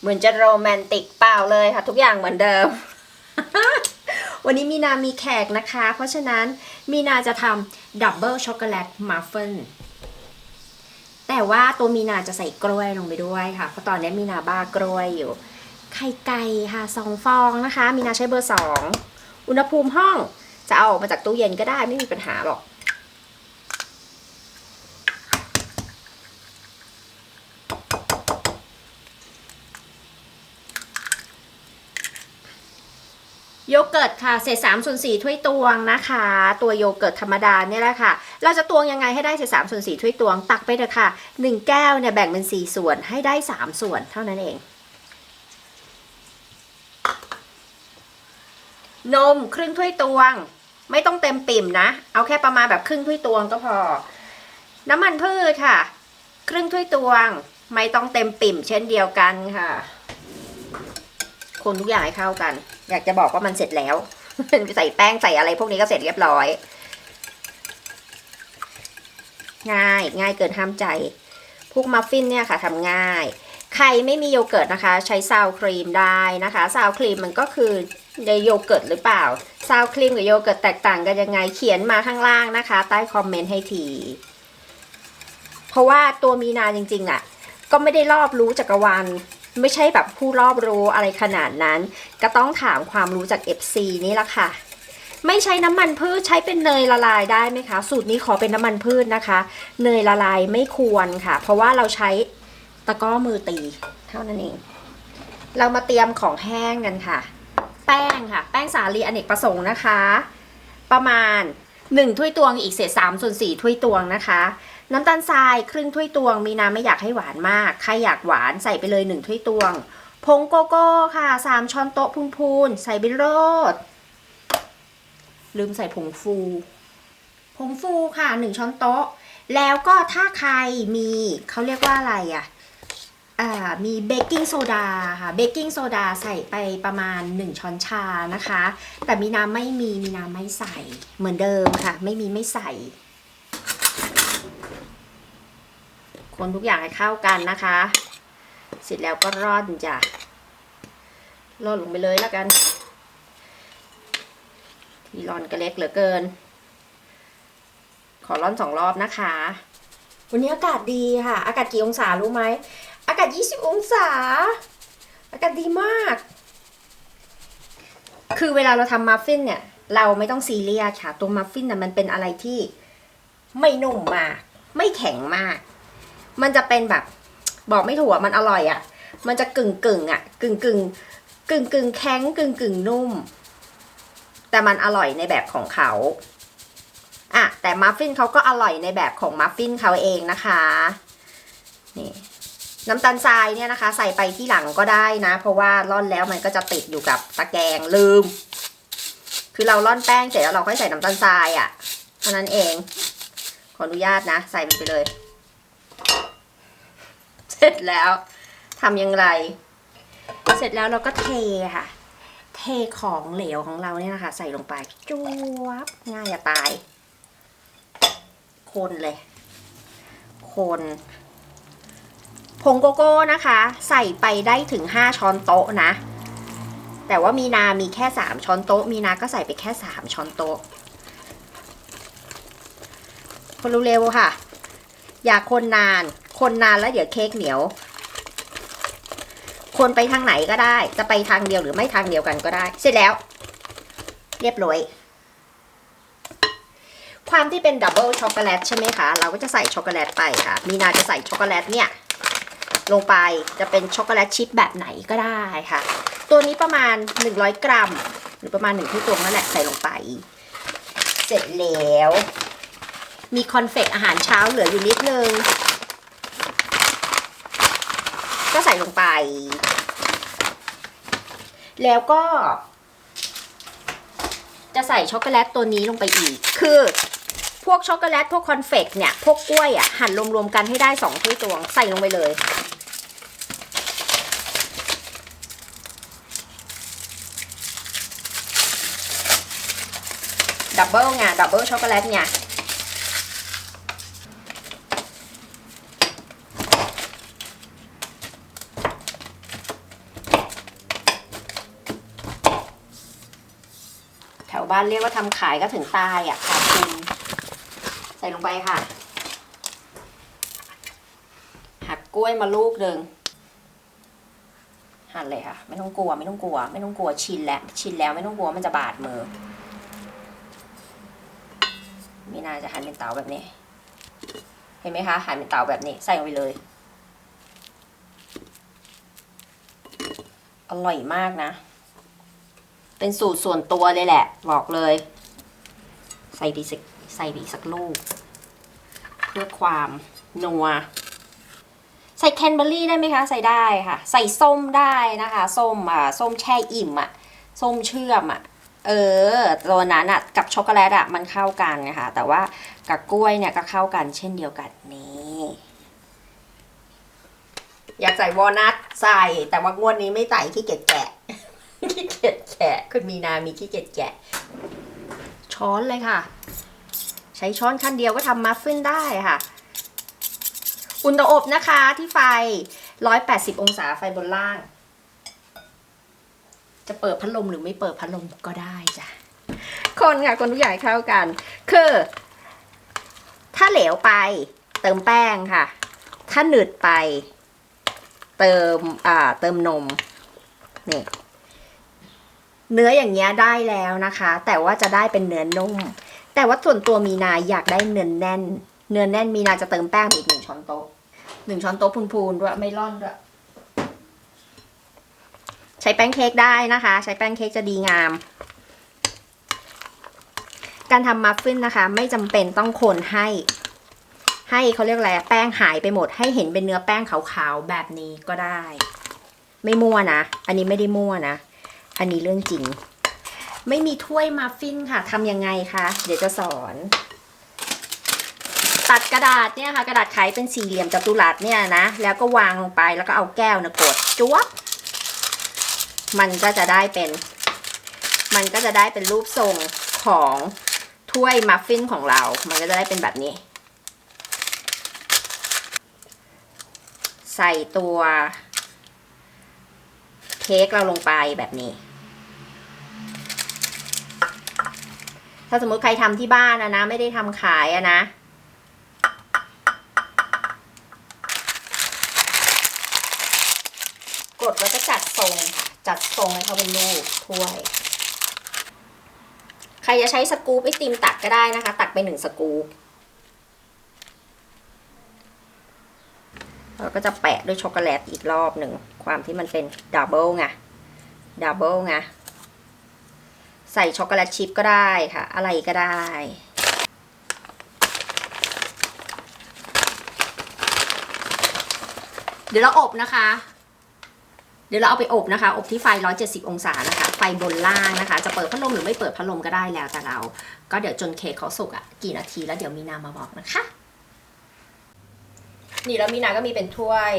เหมือนจะโรแมนติกเปล่าเลยค่ะ ทุกอย่างเหมือนเดิม วันนี้มีนามีแขกนะคะ เพราะฉะนั้นมีนาจะทำดับเบิลช็อกโกแลตมัฟฟินแต่ว่าตัวมีนาจะใส่กล้วยลงไปด้วยค่ะ เพราะตอนนี้มีนาบ้ากล้วยอยู่ ไข่ไก่ค่ะสองฟองนะคะ มีนาใช้เบอร์สอง อุณหภูมิห้องจะเอาออกมาจากตู้เย็นก็ได้ไม่มีปัญหาหรอก เกิร์ตค่ะ เศษสามส่วนสี่ถ้วยตวงนะคะ ตัวโยเกิร์ตธรรมดาเนี่ยแหละค่ะ เราจะตวงยังไงให้ได้เศษสามส่วนสี่ถ้วยตวง ตักไปเถอะค่ะหนึ่งแก้วเนี่ยแบ่งเป็นสี่ส่วนให้ได้สามส่วนเท่านั้นเอง นมครึ่งถ้วยตวง ไม่ต้องเต็มปิ่มนะ เอาแค่ประมาณแบบครึ่งถ้วยตวงก็พอ น้ำมันพืชค่ะ ครึ่งถ้วยตวง ไม่ต้องเต็มปิ่มเช่นเดียวกันค่ะ คนทุกอย่างให้เข้ากัน อยากจะบอกว่ามันเสร็จแล้ว ใส่แป้งใส่อะไรพวกนี้ก็เสร็จเรียบร้อย ง่ายง่ายเกินห้ามใจ พวกมัฟฟินเนี่ยค่ะทำง่าย ใครไม่มีโยเกิร์ตนะคะ ใช้ซาวครีมได้นะคะซาวครีมมันก็คือในโยเกิร์ตหรือเปล่าซาวครีมกับโยเกิร์ตแตกต่างกันยังไงเขียนมาข้างล่างนะคะ ใต้คอมเมนต์ให้ทีเพราะว่าตัวมีนาจริงๆอะ ก็ไม่ได้รอบรู้จักรวาล ไม่ใช่แบบผู้รอบรู้อะไรขนาดนั้น ก็ต้องถามความรู้จาก FC นี่แหละค่ะ ไม่ใช้น้ำมันพืชใช้เป็นเนยละลายได้ไหมคะ สูตรนี้ขอเป็นน้ำมันพืชนะคะ เนยละลายไม่ควรค่ะ เพราะว่าเราใช้ตะก้อมือตี เท่านั้นเอง เรามาเตรียมของแห้งกันค่ะ แป้งค่ะ แป้งสาลีอเนกประสงค์นะคะ ประมาณ 1 ถ้วยตวงอีกเศษ3ส่วน4ถ้วยตวงนะคะ น้ำตาลทรายครึ่งถ้วยตวง มีน้ำไม่อยากให้หวานมาก ใครอยากหวานใส่ไปเลย1ถ้วยตวง ผงโกโก้ค่ะ3ช้อนโต๊ะพูนๆ ใส่ไปโรดลืมใส่ผงฟู ผงฟูค่ะ1ช้อนโต๊ะ แล้วก็ถ้าใครมีเขาเรียกว่าอะไรอะอ่ามีเบกกิ้งโซดาค่ะเบกกิ้งโซดาใส่ไปประมาณ 1 ช้อนชานะคะ แต่มีน้ำไม่มีมีน้ำไม่ใส่เหมือนเดิมค่ะ ไม่มีไม่ใส่ คนทุกอย่างให้เข้ากันนะคะ เสร็จแล้วก็ร่อนจ้ะร่อนลงไปเลยแล้วกัน ที่ร่อนก็เล็กเหลือเกิน ขอร่อนสองรอบนะคะ วันนี้อากาศดีค่ะ อากาศกี่องศารู้ไหม อากาศ 20 องศา อากาศดีมาก คือเวลาเราทำมัฟฟินเนี่ย เราไม่ต้องซีเรียสค่ะ ตัวมัฟฟินน่ะมันเป็นอะไรที่ไม่นุ่มมาก ไม่แข็งมาก มันจะเป็นแบบบอกไม่ถูกอะมันอร่อยอะ่ะ มันจะกึ่งกึ่งอะ่ะ กึ่งกึ่งกึ่งกึ่งแข็งกึ่งกึ่งนุ่ม แต่มันอร่อยในแบบของเขาอะแต่มัฟฟินเขาก็อร่อยในแบบของมัฟฟินเขาเองนะคะนี่น้ำตาลทรายเนี่ยนะคะ ใส่ไปที่หลังก็ได้นะ เพราะว่าร่อนแล้วมันก็จะติดอยู่กับตะแกรงลืม คือเราร่อนแป้งเสร็จแล้วเราค่อยใส่น้ำตาลทรายอะ่ะเท่านั้นเอง ขออนุญาตนะ ใส่ไปเลย เสร็จแล้วทำอย่างไร เสร็จแล้วเราก็เทค่ะ เทของเหลวของเราเนี่ยนะคะ ใส่ลงไปจวบง่ายอย่าตาย คนเลย คนผงโกโก้นะคะ ใส่ไปได้ถึง 5 ช้อนโต๊ะนะ แต่ว่ามีนามีแค่ 3 ช้อนโต๊ะ มีนาก็ใส่ไปแค่ 3 ช้อนโต๊ะ คนเร็วค่ะ อย่าคนนาน คนนานแล้วเดี๋ยวเค้กเหนียว คนไปทางไหนก็ได้ จะไปทางเดียวหรือไม่ทางเดียวกันก็ได้ เสร็จแล้ว เรียบร้อย ความที่เป็นดับเบิลช็อกโกแลตใช่ไหมคะ เราก็จะใส่ช็อกโกแลตไปค่ะ มีนาจะใส่ช็อกโกแลตเนี่ย ลงไปจะเป็นช็อกโกแลตชิพแบบไหนก็ได้ค่ะ ตัวนี้ประมาณ 100 กรัม หรือประมาณ1ที่ตวงนั่นแหละใส่ลงไป เสร็จแล้วมีคอนเฟกอาหารเช้าเหลืออยู่นิดนึง ก็ใส่ลงไป แล้วก็ จะใส่ช็อกโกแลตตัวนี้ลงไปอีก คือ พวกช็อกโกแลตพวกคอนเฟกเนี่ย พวกกล้วยอะ หั่นรวมๆกันให้ได้สองถ้วยตวงใส่ลงไปเลยดับเบิลไงดับเบิลช็อกโกแลตไง ถวบ้านเรียกว่าทำขายก็ถึงตายอะขาดทุนใส่ลงไปค่ะ หักกล้วยมาลูกหนึ่งหั่นเลยค่ะ ไม่ต้องกลัว ไม่ต้องกลัว ไม่ต้องกลัวชินแล้วชินแล้วไม่ต้องกลัวมันจะบาดมือมีนาจะหั่นเป็นเต๋าแบบนี้ เห็นไหมคะหั่นเป็นเต๋าแบบนี้ ใส่ลงไปเลยอร่อยมากนะ เป็นสูตรส่วนตัวเลยแหละ บอกเลย ใส่ดีสักใส่ดีสักลูก เพื่อความนัว ใส่แคนเบอร์รี่ได้ไหมคะ ใส่ได้ค่ะ ใส่ส้มได้นะคะ ส้มอะส้มแช่อิ่มอะ ส้มเชื่อมอะ เออตัวนั้นอะ กับช็อกโกแลตอะมันเข้ากันนะคะ แต่ว่ากับกล้วยเนี่ยก็เข้ากันเช่นเดียวกันนี่อยากใส่วอลนัทใส่แต่ว่างวดนี้ไม่ใส่ขี้เกียจแกะ ขี้เกียจแกะคุณมีนามีขี้เกียจแกะ ช้อนเลยค่ะ ใช้ช้อนคันเดียวก็ทำมัฟฟินได้ค่ะ อุ่นเตาอบนะคะที่ไฟ 180 องศาไฟบนล่าง จะเปิดพัดลมหรือไม่เปิดพัดลมก็ได้จ้ะ คนค่ะ คนทุกอย่างเข้ากัน คือ ถ้าเหลวไปเติมแป้งค่ะ ถ้าหนืดไป เติมอ่าเติมนมนี่ เนื้ออย่างเงี้ยได้แล้วนะคะ แต่ว่าจะได้เป็นเนื้อนุ่ม แต่ว่าส่วนตัวมีนาอยากได้เนื้อแน่น เนื้อแน่นมีนาจะเติมแป้งอีกหนึ่งช้อนโต๊ะหนึ่งช้อนโต๊ะพูนๆด้วยไม่ร่อนด้วยใช้แป้งเค้กได้นะคะ ใช้แป้งเค้กจะดีงาม การทำมัฟฟินนะคะ ไม่จำเป็นต้องคนให้ ให้เขาเรียกอะไรแป้งหายไปหมด ให้เห็นเป็นเนื้อแป้งขาวๆแบบนี้ก็ได้ ไม่มั่วนะ อันนี้ไม่ได้มั่วนะ อันนี้เรื่องจริง ไม่มีถ้วยมัฟฟินค่ะทำยังไงคะเดี๋ยวจะสอน ตัดกระดาษเนี่ยค่ะ กระดาษไขเป็นสี่เหลี่ยมจัตุรัสเนี่ยนะ แล้วก็วางลงไปแล้วก็เอาแก้วนะกดจ๊วบมันก็จะได้เป็น มันก็จะได้เป็นรูปทรงของถ้วยมัฟฟินของเรา มันก็จะได้เป็นแบบนี้ ใส่ตัว เค้กเราลงไปแบบนี้ ถ้าสมมติใครทำที่บ้านนะนะไม่ได้ทำขายอะนะกดแล้วก็จัดทรงค่ะจัดทรงให้เขาเป็นรูปถ้วย ใครจะใช้สกู๊ปไอติมตักก็ได้นะคะ ตักไปหนึ่งสกู๊ปแล้วก็จะแปะด้วยช็อกโกแลตอีกรอบหนึ่ง ความที่มันเป็นดับเบิลไงดับเบิลไง ใส่ช็อกโกแลตชิพก็ได้ค่ะ อะไรก็ได้ เดี๋ยวเราอบนะคะ เดี๋ยวเราเอาไปอบนะคะ อบที่ไฟ 170 องศานะคะ ไฟบนล่างนะคะ จะเปิดพัดลมหรือไม่เปิดพัดลมก็ได้แล้วแต่เรา ก็เดี๋ยวจนเค้กเขาสุกอะกี่นาทีแล้วเดี๋ยวมีนามาบอกนะคะ นี่แล้วมีนาก็มีเป็นถ้วย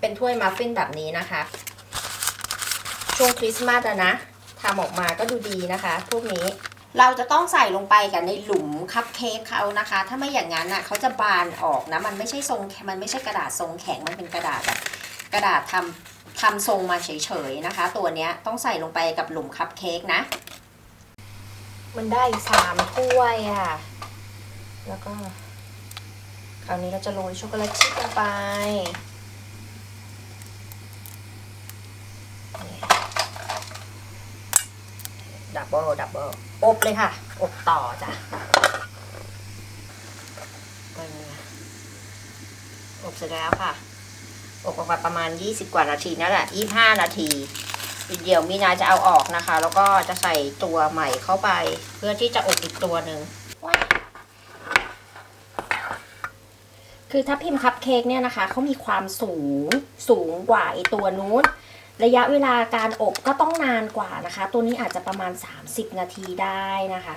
เป็นถ้วยมัฟฟินแบบนี้นะคะ ช่วงคริสต์มาสอะนะ ทำออกมาก็ดูดีนะคะ พวกนี้เราจะต้องใส่ลงไปกันในหลุมคัพเค้กเขานะคะ ถ้าไม่อย่างนั้นอะเขาจะบานออกนะ มันไม่ใช่ทรง มันไม่ใช่กระดาษทรงแข็ง มันเป็นกระดาษแบบกระดาษทำทำทรงมาเฉยๆนะคะ ตัวเนี้ยต้องใส่ลงไปกับหลุมคัพเค้กนะ มันได้สามถ้วยอะ แล้วก็ คราวนี้เราจะโรยช็อกโกแลตชิพลงไป ดับเบิลดับเบิลอบเลยค่ะ อบต่อจ้ะอบเสร็จแล้วค่ะ อบออกมาประมาณ 20 กว่านาทีนั่นแหละ25 นาทีเดี๋ยวมีนาจะเอาออกนะคะ แล้วก็จะใส่ตัวใหม่เข้าไป เพื่อที่จะอบอีกตัวหนึ่งคือถ้าพิมพ์คัพเค้กเนี่ยนะคะเขามีความสูงสูงกว่าไอตัวนู้น ระยะเวลาการอบก็ต้องนานกว่านะคะ ตัวนี้อาจจะประมาณ 30 นาทีได้นะคะ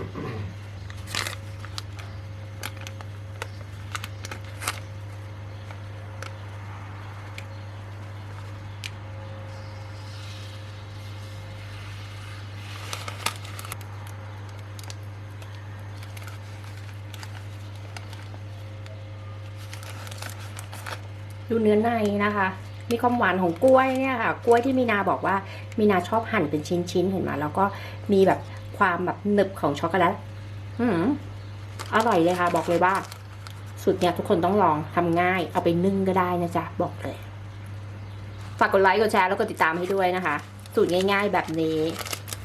Mm-hmm. ดูเนื้อในนะคะ มีความหวานของกล้วยเนี่ยค่ะ กล้วยที่มีนาบอกว่ามีนาชอบหั่นเป็นชิ้นๆเห็นไหมแล้วก็มีแบบความแบบหนึบของช็อกโกแลตอืมอร่อยเลยค่ะ บอกเลยว่าสูตรเนี้ยทุกคนต้องลองทำง่าย เอาไปนึ่งก็ได้นะจ๊ะ บอกเลย ฝากกดไลค์กดแชร์แล้วกดติดตามให้ด้วยนะคะ สูตรง่าย ๆ แบบนี้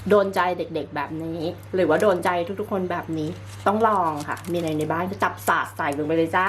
โดนใจเด็กๆแบบนี้ หรือว่าโดนใจทุกๆคนแบบนี้ ต้องลองค่ะ มีอะไรในบ้านก็จับสาดใส่ลงไปเลยจ้า